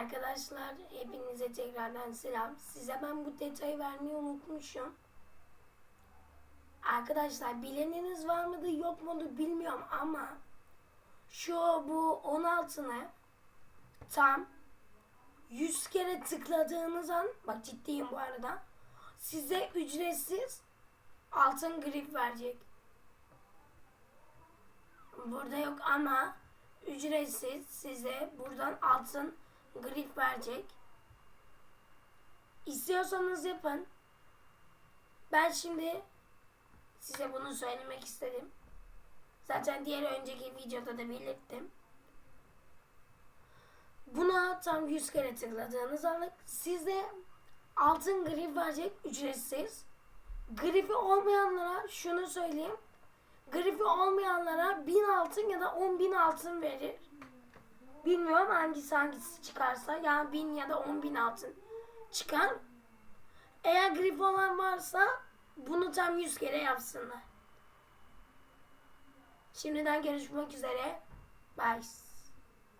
Arkadaşlar hepinize tekrardan selam. Size ben bu detayı vermeyi unutmuşum. Arkadaşlar bileniniz var mıdır yok mudur bilmiyorum ama şu bu 16'ını tam 100 kere tıkladığınız an bak ciddiyim bu arada size ücretsiz altın grip verecek. Burada yok ama ücretsiz size buradan altın grip verecek. İstiyorsanız yapın. Ben şimdi size bunu söylemek istedim. Zaten diğer önceki videoda da belirttim. Buna tam 100 kere tıkladığınız anda size altın grip verecek ücretsiz. Grifi olmayanlara şunu söyleyeyim. Grifi olmayanlara 1000 altın ya da 10.000 altın verir. Bilmiyorum hangisi hangisi çıkarsa. Yani 1000 ya da 10.000 altın çıkar. Eğer grip olan varsa bunu tam 100 kere yapsınlar. Şimdiden görüşmek üzere. Bye.